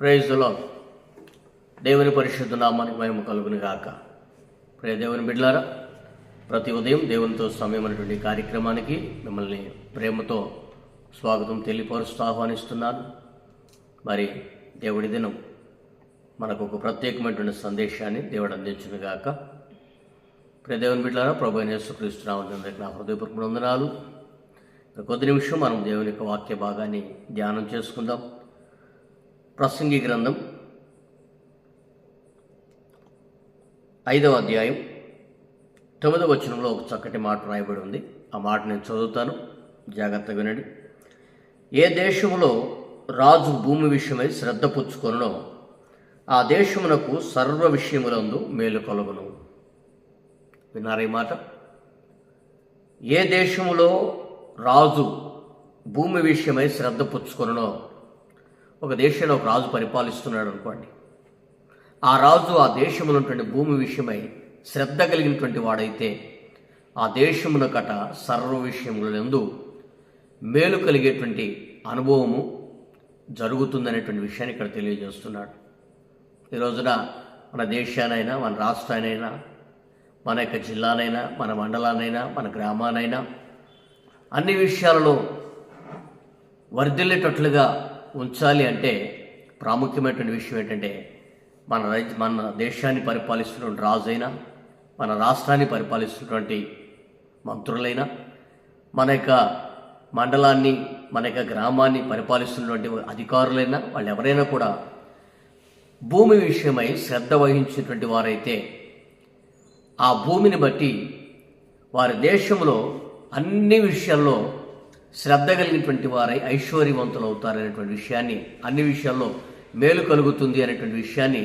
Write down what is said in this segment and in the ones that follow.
ప్రైజ్లో దేవుని పరిశుద్ధ నామానికి మేము కలుగును గాక. ప్రియ దేవుని బిడ్డలారా ప్రతి ఉదయం దేవునితో సమయమైనటువంటి కార్యక్రమానికి మిమ్మల్ని ప్రేమతో స్వాగతం తెలియపరుస్తూ ఆహ్వానిస్తున్నాను. మరి దేవుడి దినం మనకు ఒక ప్రత్యేకమైనటువంటి సందేశాన్ని దేవుడు అందించును గాక. ప్రియ దేవుని బిడ్డారా ప్రభు అయిన యేసుక్రీస్తు నా హృదయపూర్వక వందనాలు. కొద్ది నిమిషం మనం దేవుని యొక్క వాక్య భాగాన్ని ధ్యానం చేసుకుందాం. ప్రసంగి గ్రంథం ఐదవ అధ్యాయం తొమ్మిదవ వచనంలో ఒక చక్కటి మాట రాయబడి ఉంది. ఆ మాట నేను చదువుతాను. జాగ్రత్తగా వినండి. ఏ దేశంలో రాజు భూమి విషయమై శ్రద్ధ పుచ్చుకొనో ఆ దేశమునకు సర్వ విషయములందు మేలు కలుగును. విన్నారా ఈ మాట? ఏ దేశంలో రాజు భూమి విషయమై శ్రద్ధ పుచ్చుకొనో ఒక దేశంలో ఒక రాజు పరిపాలిస్తున్నాడు అనుకోండి. ఆ రాజు ఆ దేశంలో ఉన్నటువంటి భూమి విషయమై శ్రద్ధ కలిగినటువంటి వాడైతే ఆ దేశమునకట సర్వ విషయములందు మేలు కలిగేటువంటి అనుభవము జరుగుతుందనేటువంటి విషయాన్ని ఇక్కడ తెలియజేస్తున్నాడు. ఈ రోజున మన దేశానైనా మన రాష్ట్రానైనా మన యొక్క జిల్లానైనా మన మండలానైనా మన గ్రామానైనా అన్ని విషయాలలో వర్ధిల్లేటట్లుగా ఉంచాలి అంటే ప్రాముఖ్యమైనటువంటి విషయం ఏంటంటే మన రైతు మన దేశాన్ని పరిపాలిస్తున్నటువంటి రాజైనా మన రాష్ట్రాన్ని పరిపాలిస్తున్నటువంటి మంత్రులైనా మన యొక్క మండలాన్ని మన యొక్క గ్రామాన్ని పరిపాలిస్తున్నటువంటి అధికారులైనా వాళ్ళు ఎవరైనా కూడా భూమి విషయమై శ్రద్ధ వహించినటువంటి వారైతే ఆ భూమిని బట్టి వారి దేశంలో అన్ని విషయాల్లో శ్రద్ధ కలిగినటువంటి వారై ఐశ్వర్యవంతులు అవుతారనేటువంటి విషయాన్ని అన్ని విషయాల్లో మేలు కలుగుతుంది అనేటువంటి విషయాన్ని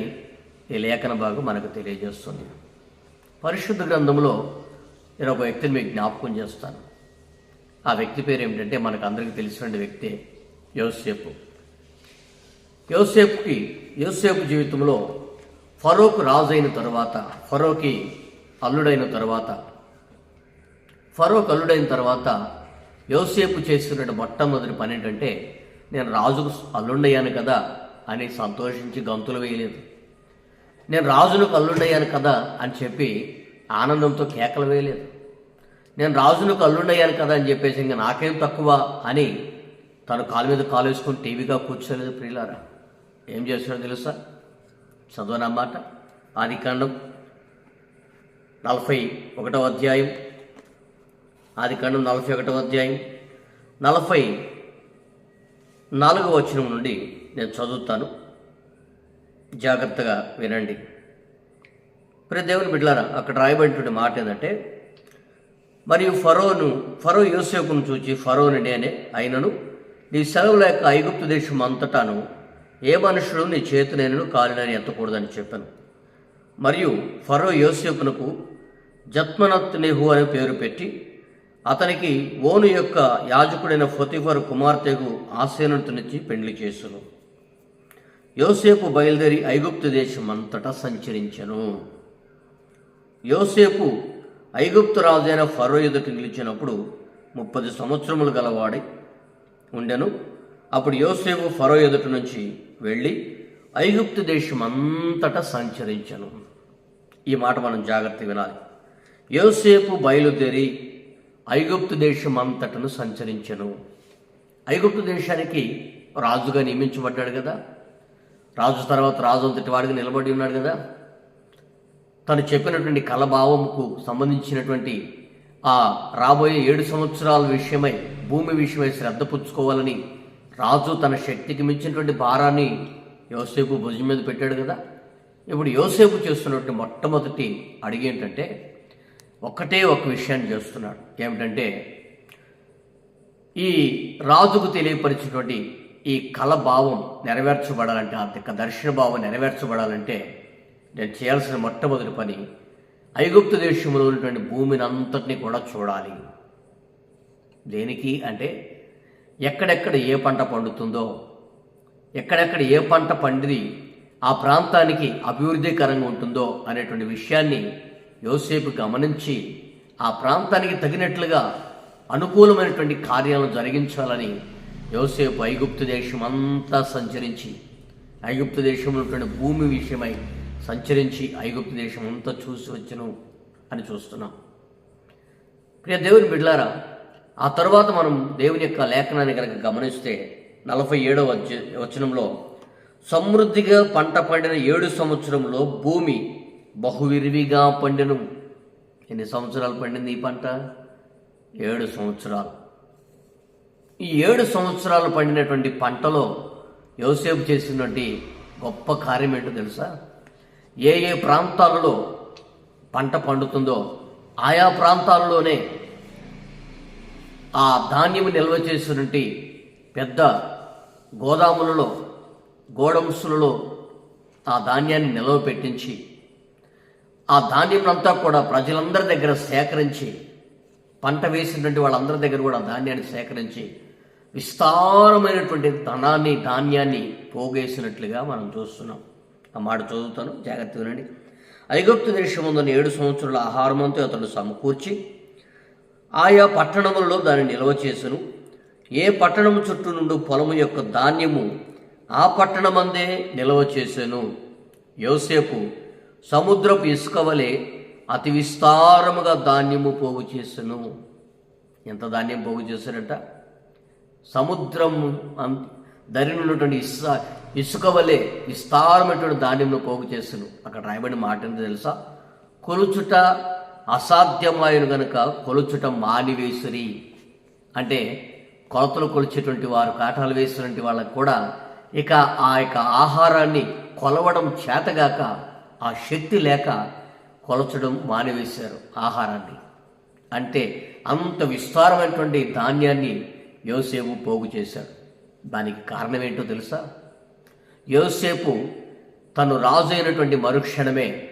ఈ లేఖన భాగం మనకు తెలియజేస్తుంది. పరిశుద్ధ గ్రంథంలో నేను ఒక వ్యక్తిని మీకు జ్ఞాపకం చేస్తాను. ఆ వ్యక్తి పేరు ఏమిటంటే మనకు అందరికీ తెలిసిన వ్యక్తే యోసేపు. యోసేపుకి యోసేపు జీవితంలో ఫరోకు రాజైన తర్వాత ఫరోకి అల్లుడైన తర్వాత ఫరోక్ అల్లుడైన తర్వాత యోసేపు చేస్తున్న మొట్టమొదటి పని ఏంటంటే నేను రాజుకు అల్లుండయ్యాను కదా అని సంతోషించి గంతులు వేయలేదు. నేను రాజునకు అల్లుండయ్యాను కదా అని చెప్పి ఆనందంతో కేకలు వేయలేదు. నేను రాజునకు అల్లుండయ్యాను కదా అని చెప్పేసి ఇంకా నాకేం తక్కువ అని తను కాలు మీద కాలు వేసుకొని టీవీగా కూర్చోలేదు ప్రియులారా. ఏం చేస్తున్నాడో తెలుసా? చదవనమాట. ఆదికాండం నలభై ఒకటవ అధ్యాయం ఆదికాండం నలభై ఒకటవ అధ్యాయం. నలభై నాలుగవ వచనం నుండి నేను చదువుతాను. జాగ్రత్తగా వినండి. ప్రతి దేవుని బిడ్డలారా అక్కడ రాయబడినటువంటి మాట ఏంటంటే మరియు ఫరోను ఫరో యోసేపును చూచి ఫరోని నేనే అయినను నీ సెలవు లేక ఐగుప్తు దేశం అంతటాను ఏ మనుషుడు నీ చేతి కాలినని ఎత్తకూడదని చెప్పాను. మరియు ఫరో యోసేపునకు జత్మనత్ నెహు అనే పేరు పెట్టి అతనికి ఓను యొక్క యాజకుడైన ఫొతిఫర్ కుమార్తెకు ఆసేనునిచ్చి పెండ్లి చేసును. యోసేపు బయలుదేరి ఐగుప్తు దేశం అంతటా సంచరించెను. యోసేపు ఐగుప్తు రాజైన ఫరో ఎదుటి నిలిచినప్పుడు ముప్పది సంవత్సరములు గలవాడి ఉండెను. అప్పుడు యోసేపు ఫరో ఎదుటి నుంచి వెళ్ళి ఐగుప్తు దేశం అంతటా సంచరించను. ఈ మాట మనం జాగ్రత్త వినాలి. యోసేపు బయలుదేరి ఐగుప్తు దేశం అంతటను సంచరించను. ఐగుప్తు దేశానికి రాజుగా నియమించబడ్డాడు కదా. రాజు తర్వాత రాజు అంతటి వాడిగా నిలబడి ఉన్నాడు కదా. తను చెప్పినటువంటి కలభావముకు సంబంధించినటువంటి ఆ రాబోయే ఏడు సంవత్సరాల విషయమై భూమి విషయమై శ్రద్ధ పుచ్చుకోవాలని రాజు తన శక్తికి మించినటువంటి భారాన్ని యోసేపు భుజం మీద పెట్టాడు కదా. ఇప్పుడు యోసేపు చేస్తున్నటువంటి మొట్టమొదటి అడిగేంటంటే ఏంటంటే ఒక్కటే ఒక విషయాన్ని చేస్తున్నాడు. ఏమిటంటే ఈ రాజుకు తెలియపరిచినటువంటి ఈ కళ భావం నెరవేర్చబడాలంటే ఆ యొక్క దర్శన భావం నెరవేర్చబడాలంటే నేను చేయాల్సిన మొట్టమొదటి పని ఐగుప్తు దేశంలో ఉన్నటువంటి భూమిని అంతటిని కూడా చూడాలి. దేనికి అంటే ఎక్కడెక్కడ ఏ పంట పండుతుందో ఎక్కడెక్కడ ఏ పంట పండిది ఆ ప్రాంతానికి అభివృద్ధికరంగా ఉంటుందో అనేటువంటి విషయాన్ని యోసేపు గమనించి ఆ ప్రాంతానికి తగినట్లుగా అనుకూలమైనటువంటి కార్యాలను జరిగించాలని యోసేపు ఐగుప్తు దేశం అంతా సంచరించి ఐగుప్తు దేశంలో ఉన్నటువంటి భూమి విషయమై సంచరించి ఐగుప్తు దేశం అంతా చూసి వచ్చును అని చూస్తున్నాం. ప్రియ దేవుని బిడ్లారా ఆ తర్వాత మనం దేవుని యొక్క లేఖనాన్ని కనుక గమనిస్తే నలభై ఏడవ వచనంలో సమృద్ధిగా పంట పండిన ఏడు సంవత్సరంలో భూమి బహువిరివిగా పండెను. ఎన్ని సంవత్సరాలు పండింది ఈ పంట? ఏడు సంవత్సరాలు. ఈ ఏడు సంవత్సరాలు పండినటువంటి పంటలో యోసేపు చేసినటువంటి గొప్ప కార్యం ఏంటో తెలుసా? ఏ ఏ ప్రాంతాలలో పంట పండుతుందో ఆయా ప్రాంతాల్లోనే ఆ ధాన్యము నిల్వ చేసినటువంటి పెద్ద గోదాములలో గోడౌన్స్లలో ఆ ధాన్యాన్ని నిల్వ పెట్టించి ఆ ధాన్యం అంతా కూడా ప్రజలందరి దగ్గర సేకరించి పంట వేసినటువంటి వాళ్ళందరి దగ్గర కూడా ధాన్యాన్ని సేకరించి విస్తారమైనటువంటి ధనాన్ని ధాన్యాన్ని పోగేసినట్లుగా మనం చూస్తున్నాం. ఆ మాట చదువుతాను జాగ్రత్త వినండి. ఐగుప్తు దేశముందని ఏడు సంవత్సరాల ఆహారమంతో అతడు సమకూర్చి ఆయా పట్టణములలో దాన్ని నిల్వ చేసును. ఏ పట్టణము చుట్టూ నుండి పొలము యొక్క ధాన్యము ఆ పట్టణమందే నిల్వ చేశాను యోసేపు సముద్రపు ఇసుక వలె అతి విస్తారముగా ధాన్యము పోగు చేసెను. ఎంత ధాన్యం పోగు చేశారంట? సముద్రం అం- దరిని ఉన్నటువంటి ఇస ఇసుక వలె విస్తారమైనటువంటి ధాన్యంను పోగు చేసెను. అక్కడ రాయబడిన మాట తెలుసా? కొలుచుట అసాధ్యమైన గనుక కొలుచుట మానివేసిరి. అంటే కొలతలు కొలిచేటువంటి వారు కాటాలు వేసినటువంటి వాళ్ళకు కూడా ఇక ఆ యొక్క ఆహారాన్ని కొలవడం చేతగాక ఆ శక్తి లేక కొలచడం మానివేశారు ఆహారాన్ని. అంటే అంత విస్తారమైనటువంటి ధాన్యాన్ని యోసేపు పోగు చేశాడు. దానికి కారణం ఏంటో తెలుసా? యోసేపు తను రాజు అయినటువంటి మరుక్షణమే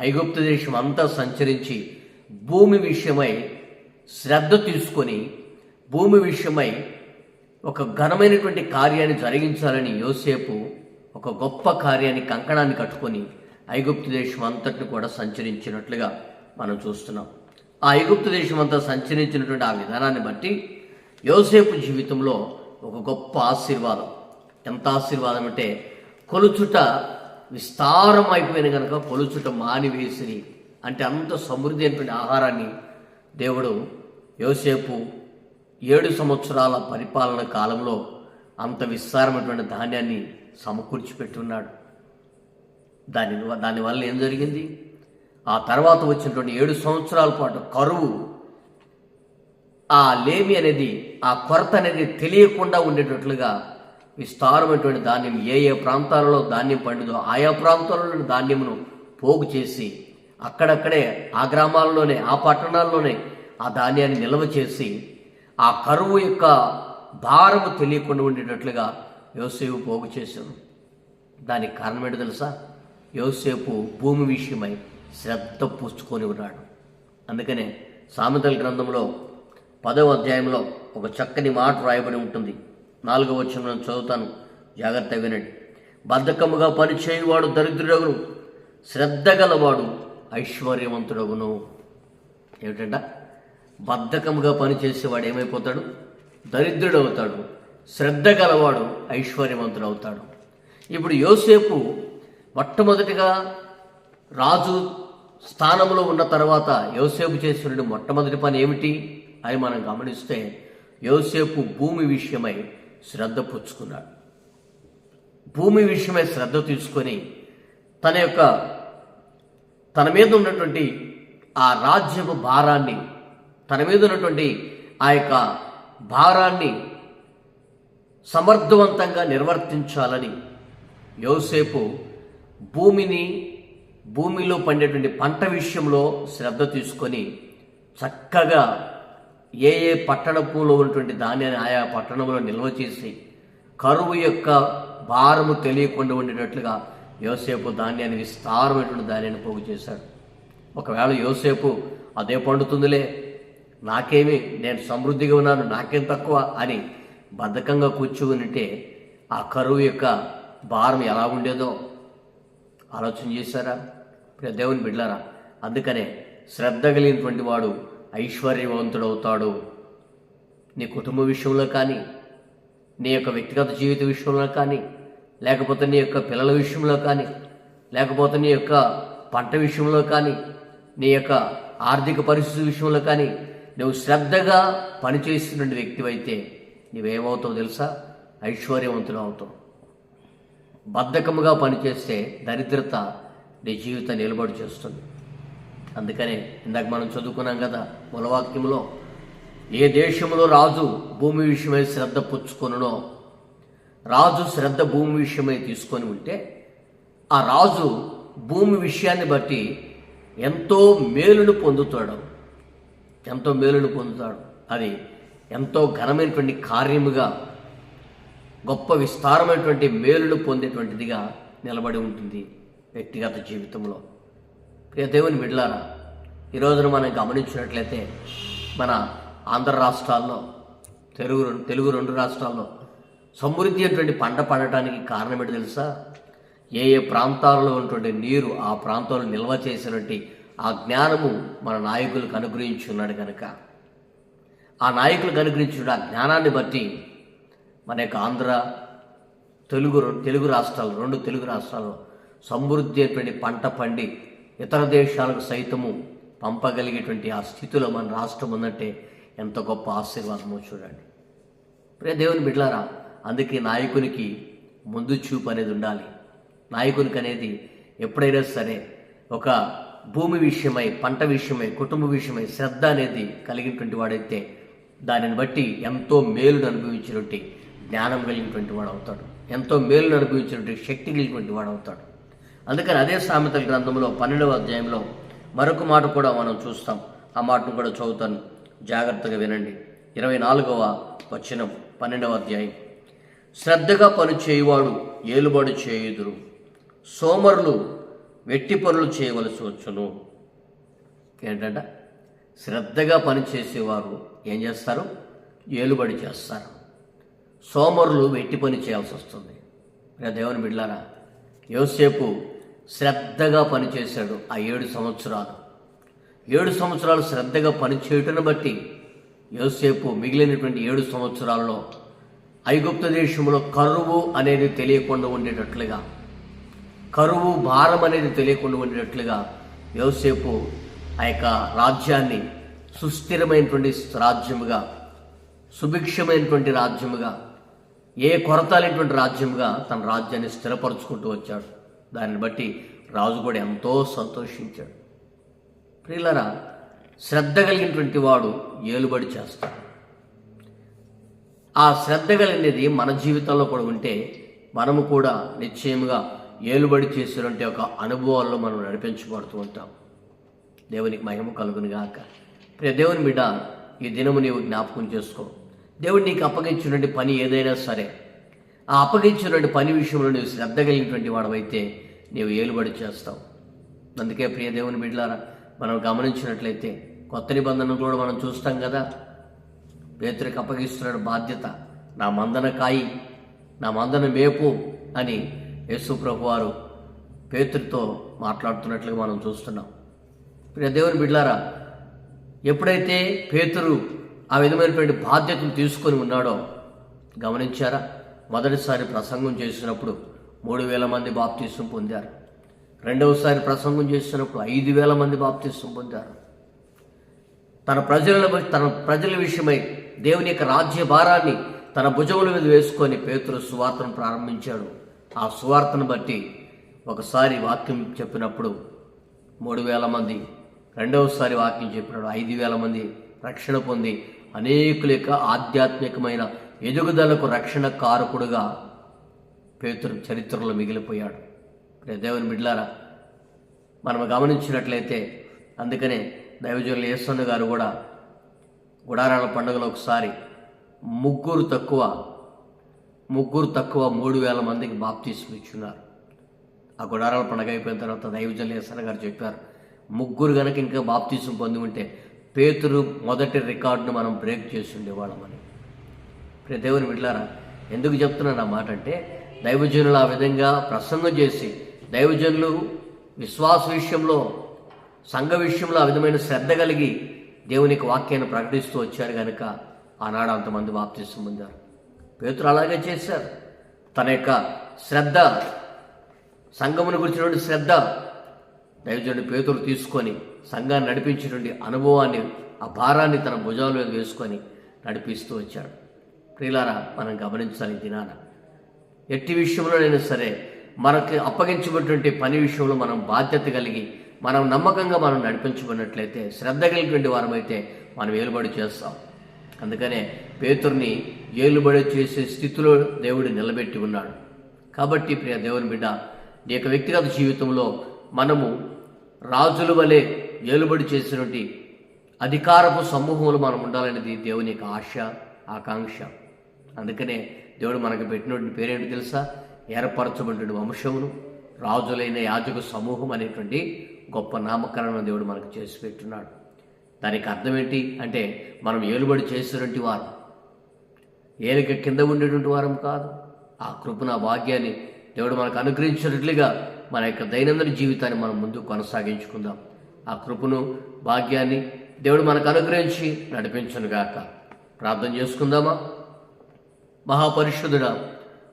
ఐగుప్తు దేశం అంతా సంచరించి భూమి విషయమై శ్రద్ధ తీసుకొని భూమి విషయమై ఒక ఘనమైనటువంటి కార్యాన్ని జరిగించాలని యోసేపు ఒక గొప్ప కార్యాన్ని కంకణాన్ని కట్టుకొని ఐగుప్తు దేశం అంతటిని కూడా సంచరించినట్లుగా మనం చూస్తున్నాం. ఆ ఐగుప్తు దేశం అంతా సంచరించినటువంటి ఆ విధానాన్ని బట్టి యోసేపు జీవితంలో ఒక గొప్ప ఆశీర్వాదం. ఎంత ఆశీర్వాదం అంటే కొలుచుట విస్తారం అయిపోయిన కనుక కొలుచుట మానివేసిరి అంటే అంత సమృద్ధి అయినటువంటి ఆహారాన్ని దేవుడు యోసేపు ఏడు సంవత్సరాల పరిపాలన కాలంలో అంత విస్తారమైనటువంటి ధాన్యాన్ని సమకూర్చి పెట్టున్నాడు దాని దానివల్ల ఏం జరిగింది? ఆ తర్వాత వచ్చినటువంటి ఏడు సంవత్సరాల పాటు కరువు ఆ లేమి అనేది ఆ కొరత అనేది తెలియకుండా ఉండేటట్లుగా విస్తారమైనటువంటి ధాన్యం ఏ ఏ ప్రాంతాలలో ధాన్యం పండుదో ఆయా ప్రాంతాలలో ధాన్యమును పోగు చేసి అక్కడక్కడే ఆ గ్రామాల్లోనే ఆ పట్టణాల్లోనే ఆ ధాన్యాన్ని నిల్వ చేసి ఆ కరువు యొక్క భారము తెలియకుండా ఉండేటట్లుగా వ్యవసాయం పోగు చేశాను దానికి కారణం ఏంటో తెలుసా? యోసేపు భూమి విషయమై శ్రద్ధ పుచ్చుకొని ఉన్నాడు. అందుకనే సామెతల గ్రంథంలో పదవ అధ్యాయంలో ఒక చక్కని మాట రాయబడి ఉంటుంది. నాలుగవ వచ్చిన నేను చదువుతాను. జాగ్రత్తగా వినండి. బద్ధకముగా పనిచేయువాడు దరిద్రుడగును శ్రద్ధ గలవాడు ఐశ్వర్యవంతుడగును. ఏమిటంట? బద్ధకముగా పనిచేసేవాడు ఏమైపోతాడు? దరిద్రుడు అవుతాడు శ్రద్ధ గలవాడు ఐశ్వర్యవంతుడు అవుతాడు ఇప్పుడు యోసేపు మొట్టమొదటిగా రాజు స్థానంలో ఉన్న తర్వాత యోసేపు చేసిన మొట్టమొదటి పని ఏమిటి? అని మనం గమనిస్తే యోసేపు భూమి విషయమై శ్రద్ధ పుచ్చుకున్నాడు. భూమి విషయమై శ్రద్ధ తీసుకొని తన యొక్క తన మీద ఉన్నటువంటి ఆ రాజ్యపు భారాన్ని తన మీద ఉన్నటువంటి ఆ యొక్క భారాన్ని సమర్థవంతంగా నిర్వర్తించాలని యోసేపు భూమిని భూమిలో పండేటువంటి పంట విషయంలో శ్రద్ధ తీసుకొని చక్కగా ఏ ఏ పట్టణపులో ఉన్నటువంటి ధాన్యాన్ని ఆయా పట్టణంలో నిల్వ చేసి కరువు యొక్క భారము తెలియకుండా ఉండేటట్లుగా యోసేపు ధాన్యాన్ని విస్తారమైనటువంటి ధాన్యాన్ని పోగు చేశాడు. ఒకవేళ యోసేపు అదే పండుతుందిలే నాకేమి నేను సమృద్ధిగా ఉన్నాను నాకేం తక్కువ అని బద్ధకంగా కూర్చుకుంటే ఆ కరువు యొక్క భారం ఎలా ఉండేదో ఆలోచన చేశారా? ప్రియ దేవుని బిడ్డారా అందుకనే శ్రద్ధ కలిగినటువంటి వాడు ఐశ్వర్యవంతుడవుతాడు. నీ కుటుంబ విషయంలో కానీ నీ యొక్క వ్యక్తిగత జీవిత విషయంలో కానీ లేకపోతే నీ యొక్క పిల్లల విషయంలో కానీ లేకపోతే నీ యొక్క పంట విషయంలో కానీ నీ యొక్క ఆర్థిక పరిస్థితి విషయంలో కానీ నువ్వు శ్రద్ధగా పనిచేస్తున్న వ్యక్తివైతే నువ్వేమవుతావు తెలుసా? ఐశ్వర్యవంతులు అవుతావు బద్ధకముగా పనిచేస్తే దరిద్రత నీ జీవితం నిలబడి చేస్తుంది. అందుకనే ఇందాక మనం చదువుకున్నాం కదా మూలవాక్యంలో ఏ దేశంలో రాజు భూమి విషయమై శ్రద్ధ పుచ్చుకొనునో రాజు శ్రద్ధ భూమి విషయమై తీసుకొని ఉంటే ఆ రాజు భూమి విషయాన్ని బట్టి ఎంతో మేలును పొందుతాడు. ఎంతో మేలును పొందుతాడు. అది ఎంతో ఘనమైనటువంటి కార్యముగా గొప్ప విస్తారమైనటువంటి మేలును పొందేటువంటిదిగా నిలబడి ఉంటుంది వ్యక్తిగత జీవితంలో. ప్రియ దేవుని బిడ్డలారా ఈ రోజున మనం గమనించినట్లయితే మన ఆంధ్ర రాష్ట్రాల్లో తెలుగు తెలుగు రెండు రాష్ట్రాల్లో సమృద్ధి అయినటువంటి పంట పండటానికి కారణం ఏంటి తెలుసా? ఏ ఏ ప్రాంతాలలో ఉన్నటువంటి నీరు ఆ ప్రాంతంలో నిల్వ చేసినటువంటి ఆ జ్ఞానము మన నాయకులకు అనుగ్రహించున్నాడు కనుక ఆ నాయకులకు అనుగ్రహించిన ఆ జ్ఞానాన్ని బట్టి మన యొక్క ఆంధ్ర తెలుగు తెలుగు రాష్ట్రాలు రెండు తెలుగు రాష్ట్రాల్లో సమృద్ధి అయినటువంటి పంట పండి ఇతర దేశాలకు సైతము పంపగలిగేటువంటి ఆ స్థితిలో మన రాష్ట్రం ఉందంటే ఎంత గొప్ప ఆశీర్వాదమో చూడండి. ప్రే దేవుని బిడ్లారా అందుకే నాయకునికి ముందు చూపు అనేది ఉండాలి. నాయకునికి అనేది ఎప్పుడైనా సరే ఒక భూమి విషయమై పంట విషయమై కుటుంబ విషయమై శ్రద్ధ అనేది కలిగినటువంటి వాడైతే దానిని బట్టి ఎంతో మేలును అనుభవించినటువంటి జ్ఞానం కలిగినటువంటి వాడు అవుతాడు. ఎంతో మేలును అనుభవించినటువంటి శక్తి కలిగినటువంటి వాడు అవుతాడు. అందుకని అదే సామెతల గ్రంథంలో పన్నెండవ అధ్యాయంలో మరొక మాట కూడా మనం చూస్తాం. ఆ మాటను కూడా చదువుతాను. జాగ్రత్తగా వినండి. ఇరవై నాలుగవ వచనం పన్నెండవ అధ్యాయం. శ్రద్ధగా పని చేయువాడు ఏలుబడి చేయుదురు. సోమరులు వెట్టి పనులు చేయవలసి వచ్చును. ఏంటంట? శ్రద్ధగా పని చేసేవారు ఏం చేస్తారు? ఏలుబడి చేస్తారు. సోమరులు వెట్టి పని చేయాల్సి వస్తుంది. నా దేవుని బిడ్లారా యోసేపు శ్రద్ధగా పనిచేశాడు ఆ ఏడు సంవత్సరాలు. ఏడు సంవత్సరాలు శ్రద్ధగా పనిచేయటను బట్టి యోసేపు మిగిలినటువంటి ఏడు సంవత్సరాల్లో ఐగుప్త దేశంలో కరువు అనేది తెలియకుండా ఉండేటట్లుగా కరువు భారం అనేది తెలియకుండా ఉండేటట్లుగా యోసేపు ఆ యొక్క రాజ్యాన్ని సుస్థిరమైనటువంటి రాజ్యముగా సుభిక్షమైనటువంటి రాజ్యముగా ఏ కొరత లేనటువంటి రాజ్యంగా తన రాజ్యాన్ని స్థిరపరచుకుంటూ వచ్చాడు. దాన్ని బట్టి రాజు కూడా ఎంతో సంతోషించాడు. ప్రియులరా శ్రద్ధ కలిగినటువంటి వాడు ఏలుబడి చేస్తాడు. ఆ శ్రద్ధ కలిగినది మన జీవితంలో కూడా ఉంటే మనము కూడా నిశ్చయముగా ఏలుబడి చేసినటువంటి ఒక అనుభవాల్లో మనం నడిపించబడుతూ ఉంటాం. దేవునికి మహిమ కలుగునుగాక. ప్రియ దేవుని బిడ్డ ఈ దినము నీవు జ్ఞాపకం చేసుకో. దేవుడు నీకు అప్పగించినటువంటి పని ఏదైనా సరే ఆ అప్పగించినటువంటి పని విషయంలో నువ్వు శ్రద్ధ కలిగినటువంటి వాడవైతే నీవు ఏలుబడి చేస్తావు. అందుకే ప్రియ దేవుని బిడ్డలారా మనం గమనించినట్లయితే కొత్త నిబంధనలు కూడా మనం చూస్తాం కదా. పేతురికి అప్పగిస్తున్న బాధ్యత నా మందన కాయి నా మందన మేపు అని యేసుప్రభు వారు పేతురితో మాట్లాడుతున్నట్లుగా మనం చూస్తున్నాం. ప్రియ దేవుని బిడ్లారా ఎప్పుడైతే పేతురు ఆ విధమైనటువంటి బాధ్యతను తీసుకొని ఉన్నాడో గమనించారా? మొదటిసారి ప్రసంగం చేసినప్పుడు మూడు వేల మంది బాప్తీసం పొందారు. రెండవసారి ప్రసంగం చేసినప్పుడు ఐదు వేల మంది బాప్తీసం పొందారు. తన ప్రజల తన ప్రజల విషయమై దేవుని యొక్క రాజ్య భారాన్ని తన భుజముల మీద వేసుకొని పేతురు సువార్తను ప్రారంభించాడు. ఆ సువార్తను బట్టి ఒకసారి వాక్యం చెప్పినప్పుడు మూడు వేల మంది రెండవసారి వాక్యం చెప్పినాడు ఐదు వేల మంది రక్షణ పొంది అనేకుల యొక్క ఆధ్యాత్మికమైన ఎదుగుదలకు రక్షణ కారకుడుగా పేతురు చరిత్రలో మిగిలిపోయాడు. దేవుని బిడ్లారా మనం గమనించినట్లయితే అందుకనే దైవజనులు యేసన్న గారు కూడా గుడారాల పండుగలో ఒకసారి ముగ్గురు తక్కువ ముగ్గురు తక్కువ మూడు వేల మందికి బాప్తీసం ఇచ్చున్నారు. ఆ గుడారాల పండుగ అయిపోయిన తర్వాత దైవజనులు యేసన్న గారు చెప్పారు ముగ్గురు కనుక ఇంకా బాప్తీసం పొంది ఉంటే పేతురు మొదటి రికార్డును మనం బ్రేక్ చేసి ఉండేవాళ్ళమని ప్రియ దేవుని విడలారా ఎందుకు చెప్తున్నాను ఆ మాట అంటే దైవజనులు ఆ విధంగా ప్రసంగం చేసి దైవజనులు విశ్వాస విషయంలో సంఘ విషయంలో ఆ విధమైన శ్రద్ధ కలిగి దేవునికి వాక్యాన్ని ప్రకటిస్తూ వచ్చారు కనుక ఆనాడు అంతమంది బాప్తిసం పొందారు. పేతురు అలాగే చేశారు. తన యొక్క శ్రద్ధ సంఘమును గురించినటువంటి శ్రద్ధ దైవజనుడు పేతులు తీసుకొని సంఘాన్ని నడిపించినటువంటి అనుభవాన్ని ఆ భారాన్ని తన భుజాల మీద వేసుకొని నడిపిస్తూ వచ్చాడు. ప్రియులారా మనం గమనించాలి దినాన. ఎట్టి విషయంలోనైనా సరే మనకి అప్పగించబడినటువంటి పని విషయంలో మనం బాధ్యత కలిగి మనం నమ్మకంగా మనం నడిపించబడినట్లయితే శ్రద్ధ కలిగినటువంటి వారమైతే మనం ఏలుబడి చేస్తాం. అందుకనే పేతుర్ని ఏలుబడి చేసే స్థితిలో దేవుడు నిలబెట్టి ఉన్నాడు. కాబట్టి ప్రియ దేవుని బిడ్డ నీ యొక్క వ్యక్తిగత జీవితంలో మనము రాజుల వలె ఏలుబడి చేసినటువంటి అధికారపు సమూహంలో మనం ఉండాలనేది దేవుని యొక్క ఆశ ఆకాంక్ష. అందుకనే దేవుడు మనకు పెట్టినటువంటి పేరేంటి తెలుసా? ఏర్పరచబడినటువంటి వంశమును రాజులైన యాజక సమూహం అనేటువంటి గొప్ప నామకరణం దేవుడు మనకు చేసి పెట్టున్నాడు. దానికి అర్థం ఏంటి? అంటే మనం ఏలుబడి చేసినటువంటి వారు. ఏలిక కింద ఉండేటువంటి వారం కాదు. ఆ కృపణ భాగ్యాన్ని దేవుడు మనకు అనుగ్రహించినట్లుగా మన యొక్క దైనందిన జీవితాన్ని మనం ముందు కొనసాగించుకుందాం. ఆ కృపను భాగ్యాన్ని దేవుడు మనకు అనుగ్రహించి నడిపించునుగాక ప్రార్థన చేసుకుందామా? మహాపరిశుద్ధుడా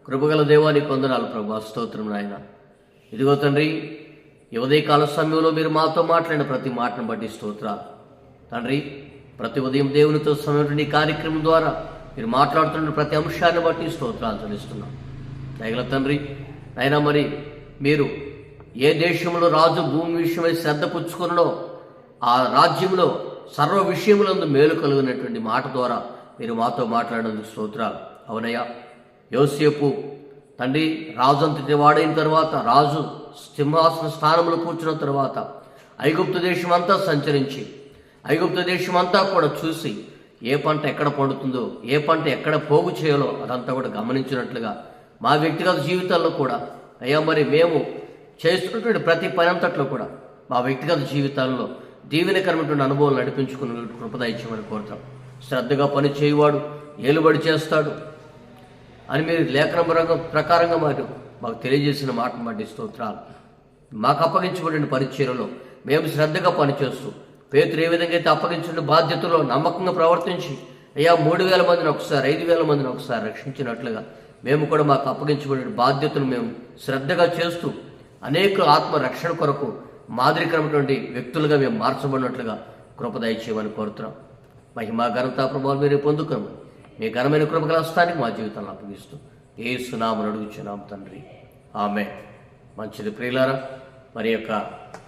కృపగల దేవానికి కొందనాలు ప్రభా స్తోత్రం నాయన. ఇదిగో తండ్రి ఈ ఉదయకాల సమయంలో మీరు మాతో మాట్లాడిన ప్రతి మాటను బట్టి స్తోత్రాలు. తండ్రి ప్రతి ఉదయం దేవునితో సమయం కార్యక్రమం ద్వారా మీరు మాట్లాడుతున్న ప్రతి అంశాన్ని బట్టి స్తోత్రాలు చెల్లిస్తున్నాం. దయగల తండ్రి అయినా మరి మీరు ఏ దేశంలో రాజు భూమి విషయమై శ్రద్ధ పుచ్చుకున్నో ఆ రాజ్యంలో సర్వ విషయములందు మేలు కలిగినటువంటి మాట ద్వారా మీరు మాతో మాట్లాడినందుకు స్తోత్రాలు. అవునయ్యా యోసేపు తండ్రి రాజు అంతటి వాడైన తర్వాత రాజు సింహాసన స్థానంలో కూర్చున్న తర్వాత ఐగుప్తు దేశం అంతా సంచరించి ఐగుప్తు దేశం అంతా కూడా చూసి ఏ పంట ఎక్కడ పండుతుందో ఏ పంట ఎక్కడ పోగు చేయాలో అదంతా కూడా గమనించినట్లుగా మా వ్యక్తిగత జీవితాల్లో కూడా అయ్యా మరి మేము చేస్తున్నటువంటి ప్రతి పని అంతట్లో కూడా మా వ్యక్తిగత జీవితాల్లో దీవెనకరమైనటువంటి అనుభవం నడిపించుకున్న కృపదయించమని కోరుతాం. శ్రద్ధగా పని చేయవాడు ఏలుబడి చేస్తాడు అని మీరు లేఖన పరంగా ప్రకారంగా మాకు మాకు తెలియజేసిన మాట మాటి స్తోత్రాలు. మాకు అప్పగించబడిన పరిచయలో మేము శ్రద్ధగా పనిచేస్తూ పేతురు ఏ విధంగా అయితే అప్పగించిన బాధ్యతలో నమ్మకంగా ప్రవర్తించి అయ్యా మూడు వేల మందిని ఒకసారి ఐదు వేల మందిని ఒకసారి రక్షించినట్లుగా మేము కూడా మాకు అప్పగించబడిన బాధ్యతను మేము శ్రద్ధగా చేస్తూ అనేక ఆత్మ రక్షణ కొరకు మాదిరికరమైనటువంటి వ్యక్తులుగా మేము మార్చబడినట్లుగా కృపదయ చేయమని కోరుతున్నాం. మహిమా ఘనతా ప్రభావం మీరు పొందుకున్నాం మీ ఘనమైన కృపగల హస్తానికి మా జీవితాన్ని అప్పగిస్తూ ఏ సునామను అడుగుచున్నాం తండ్రి. ఆమె మంచిది ప్రియులారా మరి యొక్క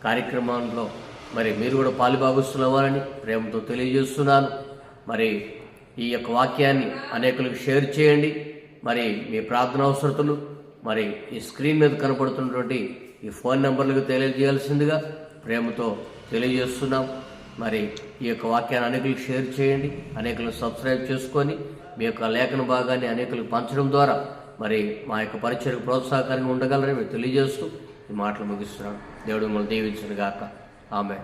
కార్యక్రమంలో మరి మీరు కూడా పాలుభాగస్తులవ్వాలని ప్రేమతో తెలియజేస్తున్నాను. మరి ఈ యొక్క వాక్యాన్ని అనేకులకు షేర్ చేయండి. మరి మీ ప్రార్థన అవసరతలు మరి ఈ స్క్రీన్ మీద కనపడుతున్నటువంటి ఈ ఫోన్ నెంబర్లకు తెలియజేయాల్సిందిగా ప్రేమతో తెలియజేస్తున్నాం. మరి ఈ యొక్క వాక్యాన్ని అనేకులకు షేర్ చేయండి అనేకులకు సబ్స్క్రైబ్ చేసుకొని మీ యొక్క లేఖన భాగాన్ని అనేకులకు పంచడం ద్వారా మరి మా యొక్క పరిచయకు ప్రోత్సాహకరంగా ఉండగలరని మేము తెలియజేస్తూ ఈ మాటలు ముగిస్తున్నాను దేవుడు మిమ్మల్ని దీవించను గాక ఆమె